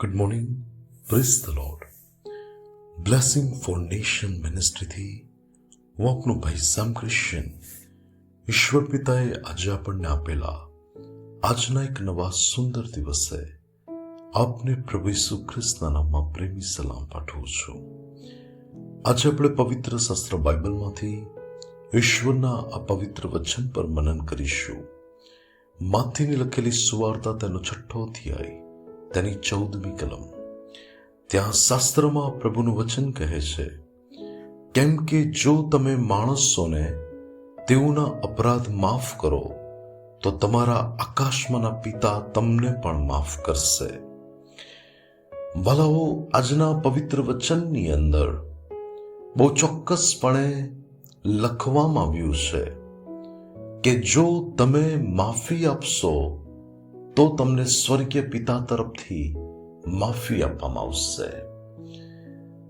Good morning praise the Lord blessing foundation મિનિસ્ટ્રીથી હું આપનો ભાઈ સામ ક્રિશ્ચિયન ઈશ્વર પિતાએ આજે આપણને આપેલા આજના એક નવા સુંદર દિવસે આપને પ્રભુ ઈસુ ખ્રિસ્તના નામમાં પ્રેમી સલામ પાઠવું છું આજે આપણે પવિત્ર શાસ્ત્ર બાઇબલમાંથી ઈશ્વરના આ પવિત્ર વચન પર મનન કરીશું માથીની લખેલી સુવાર્તા તેનો છઠ્ઠો અધ્યાય તેની ચૌદમી કલમ. ત્યાં શાસ્ત્રમાં પ્રભુનું વચન કહે છે, કેમ કે જો તમે માણસોને તેઓના અપરાધ માફ કરો, તો તમારા આકાશમાંના પિતા તમને પણ માફ કરશે. ભલાઓ, આજના પવિત્ર વચનની અંદર બહુ ચોક્કસપણે લખવામાં આવ્યું છે કે જો તમે માફી આપશો તો તમને સ્વર્ગીય પિતા તરફથી માફી આપવામાં આવશે.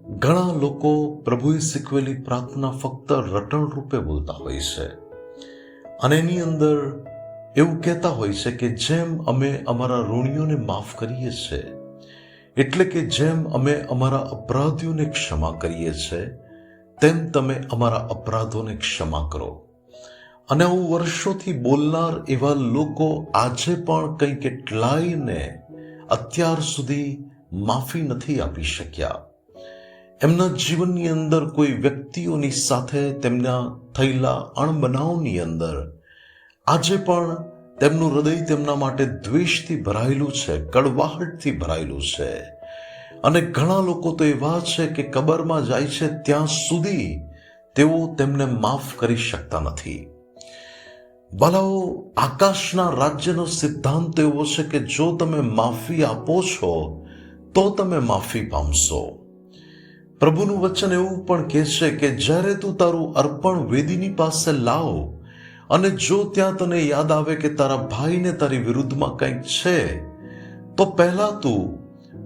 ઘણા લોકો પ્રભુએ શીખવેલી પ્રાર્થના ફક્ત રટણ રૂપે બોલતા હોય છે. અને એની અંદર એવું કહેતા હોય છે કે જેમ અમે અમારા ઋણીઓને માફ કરીએ છીએ એટલે કે જેમ અમે અમારા અપરાધીઓને ક્ષમા કરીએ છીએ તેમ તમે અમારા અપરાધોને ક્ષમા કરો. અને હું વર્ષોથી બોલનાર એવા લોકો આજે પણ કંઈ કેટલાયને અત્યાર સુધી માફી નથી આપી શક્યા. એમના જીવનની અંદર કોઈ વ્યક્તિઓની સાથે તેમના થયેલા અણબનાવની અંદર આજે પણ તેમનું હૃદય તેમના માટે દ્વેષથી ભરાયેલું છે, કડવાહટથી ભરાયેલું છે. અને ઘણા લોકો તો એવા છે કે કબરમાં જાય છે ત્યાં સુધી તેઓ તેમને માફ કરી શકતા નથી. બાલાઓ, આકાશના રાજ્યનો સિદ્ધાંત એવો છે કે જો તમે માફી આપો છો, તો તમે માફી પામશો. પ્રભુનું વચન એવું પણ કહે છે કે જ્યારે તું તારું અર્પણ વેદીની પાસે લાવ અને જો ત્યાં તને યાદ આવે કે તારા ભાઈને તારી વિરુદ્ધમાં કંઈક છે, તો પહેલા તું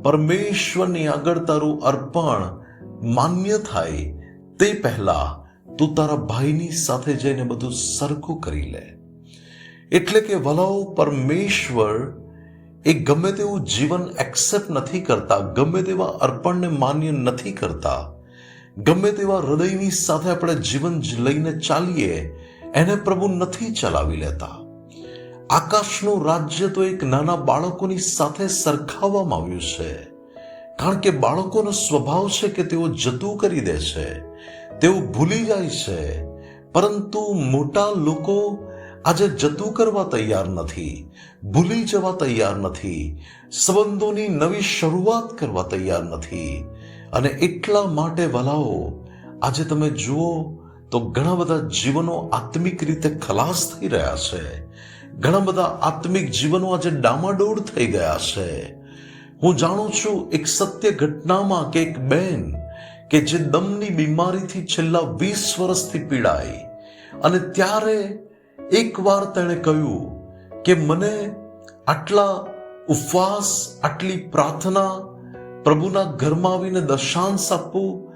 પરમેશ્વરની આગળ તારું અર્પણ માન્ય થાય તે પહેલા તું તારા ભાઈની સાથે જઈને બધું સરખું કરી લે. એટલે કે વલાઓ, પરમેશ્વર, એ ગમે તેવું જીવન એક્સેપ્ટ નથી કરતા, ગમે તેવા અર્પણને માન્ય નથી કરતા, ગમે તેવા હૃદયની સાથે આપણે જીવન લઈને ચાલીએ, એને પ્રભુ નથી ચલાવી લેતા. આકાશનું રાજ્ય તો એક નાના બાળકોની સાથે સરખાવવામાં આવ્યું છે. કારણ કે બાળકોનો સ્વભાવ છે કે તેઓ જતું કરી દે છે, તેઓ ભૂલી જાય છે. પરંતુ મોટા લોકો આજે જતું કરવા તૈયાર નથી, ભૂલી જવા તૈયાર નથી, સંબંધોની નવી શરૂઆત કરવા તૈયાર નથી. અને એટલા માટે વલાઓ, આજે તમે જુઓ તો ઘણા બધા જીવનો આત્મિક રીતે ખલાસ થઈ રહ્યા છે. ઘણા બધા આત્મિક જીવનો આજે ડામાડોળ થઈ ગયા છે. હું જાણું છું એક સત્ય ઘટનામાં કે એક બેન કે જે દમની બીમારીથી છેલ્લા વીસ વર્ષથી પીડાઈ. અને ત્યારે એકવાર તેણે કહ્યું કે મને આટલા ઉપવાસ, આટલી પ્રાર્થના પ્રભુના ઘરમાં આવીને દશાંશ આપવું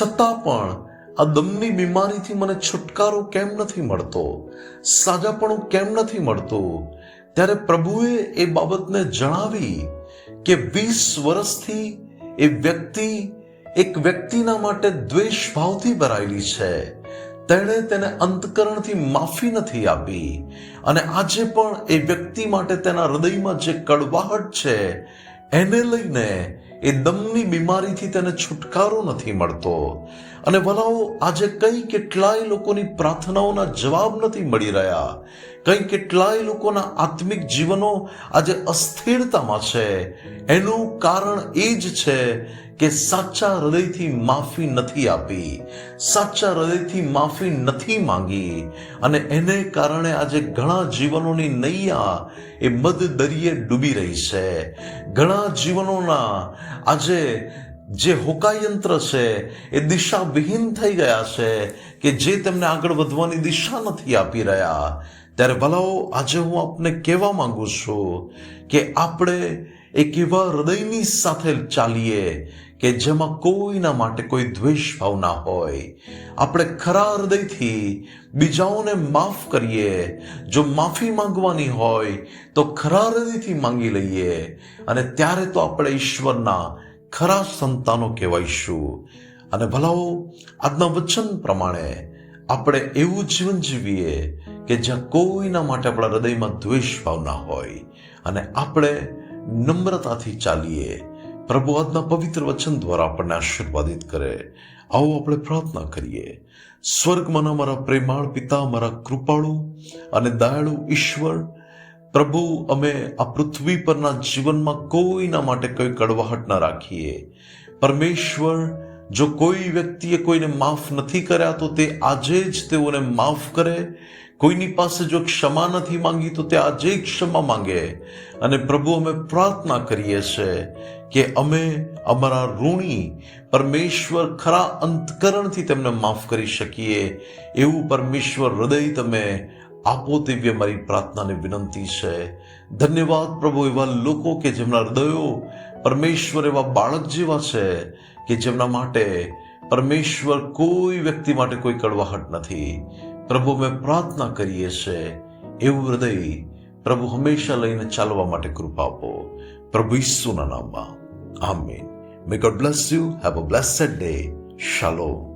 છતાં પણ આ દમની બીમારીથી મને છુટકારો કેમ નથી મળતો? સાજાપણું કેમ નથી મળતું? ત્યારે પ્રભુએ એ બાબતને જણાવી કે વીસ વર્ષથી એ વ્યક્તિ એક વ્યક્તિના માટે દ્વેષ ભાવથી ભરાયેલી છે. તેણે તેને અંતકરણથી માફી નથી આપી. અને આજે પણ એ વ્યક્તિ માટે તેના હૃદયમાં જે કડવાહટ છે, એને લઈને એ દમની બીમારીથી તેને છુટકારો નથી મળતો. અને વલાઓ, આજે કઈ કેટલાય લોકોની પ્રાર્થનાઓના જવાબ નથી મળી રહ્યા. કઈ કેટલાય લોકોના આત્મિક જીવનો આજે અસ્થિરતામાં છે. એનું કારણ એ જ છે કે સાચા હૃદયથી માફી નથી આપી, સાચા હૃદયથી માફી નથી માંગી. અને એને કારણે આજે ઘણા જીવનોની નૈયા એ મદ દરિયે ડૂબી રહી છે. ઘણા જીવનોના આજે જે હોકાયંત્ર છે એ દિશા વિહીન થઈ ગયા છે કે જે તેમને આગળ વધવાની દિશા નથી આપી રહ્યા. ત્યારે ભલાઓ, આજે હું આપને કહેવા માંગુ છું કે આપણે એક એવા હૃદયની સાથે ચાલીએ કે જેમાં કોઈના માટે કોઈ દ્વેષ ભાવ ના હોય. આપણે ખરા હૃદયથી બીજાઓને માફ કરીએ. જો માફી માંગવાની હોય, તો ખરા હૃદયથી માંગી લઈએ. અને ત્યારે તો આપણે ઈશ્વરના ખરા સંતાનો કહેવાઈશું. અને ભલાઓ, આજના વચન પ્રમાણે આપણે એવું જીવન જીવીએ કે જ્યાં કોઈના માટે આપણા હૃદયમાં દ્વેષ ભાવ ના હોય. અને આપણે નમ્રતાથી ચાલીએ. પ્રભુ આજના પવિત્ર વચન દ્વારા આપણને આશીર્વાદિત કરે. આવો આપણે પ્રાર્થના કરીએ. સ્વર્ગમાં મારા પ્રેમાળ પિતા, મારા કૃપાળુ અને દયાળુ ઈશ્વર, પ્રભુ અમે આ પૃથ્વી પરના જીવનમાં કોઈના માટે કોઈ કડવાહટ ના રાખીએ. પરમેશ્વર, જો કોઈ વ્યક્તિએ કોઈને માફ નથી કર્યા, તો તે આજે જ તેઓને માફ કરે. કોઈની પાસે જો ક્ષમા નથી માંગી તો તે આજે ક્ષમા માંગે. અને પ્રભુ, અમે પ્રાર્થના કરીએ છીએ કે અમે અમારા ઋણી પરમેશ્વર ખરા અંતકરણથી તેમને માફ કરી શકીએ. એવું પરમેશ્વર હૃદય તમે આપો તેવી અમારી પ્રાર્થનાને વિનંતી છે. ધન્યવાદ પ્રભુ, એવા લોકો કે જેમના હૃદયો પરમેશ્વર એવા બાળક જેવા છે કે જેમના માટે પરમેશ્વર કોઈ વ્યક્તિ માટે કોઈ કડવાહટ નથી. પ્રભુ, અમે પ્રાર્થના કરીએ છીએ, એવું હૃદય પ્રભુ હંમેશા લઈને ચાલવા માટે કૃપા આપો. પ્રભુ ઈસુના નામમાં. આમીન. May God bless you have a blessed day શાલોમ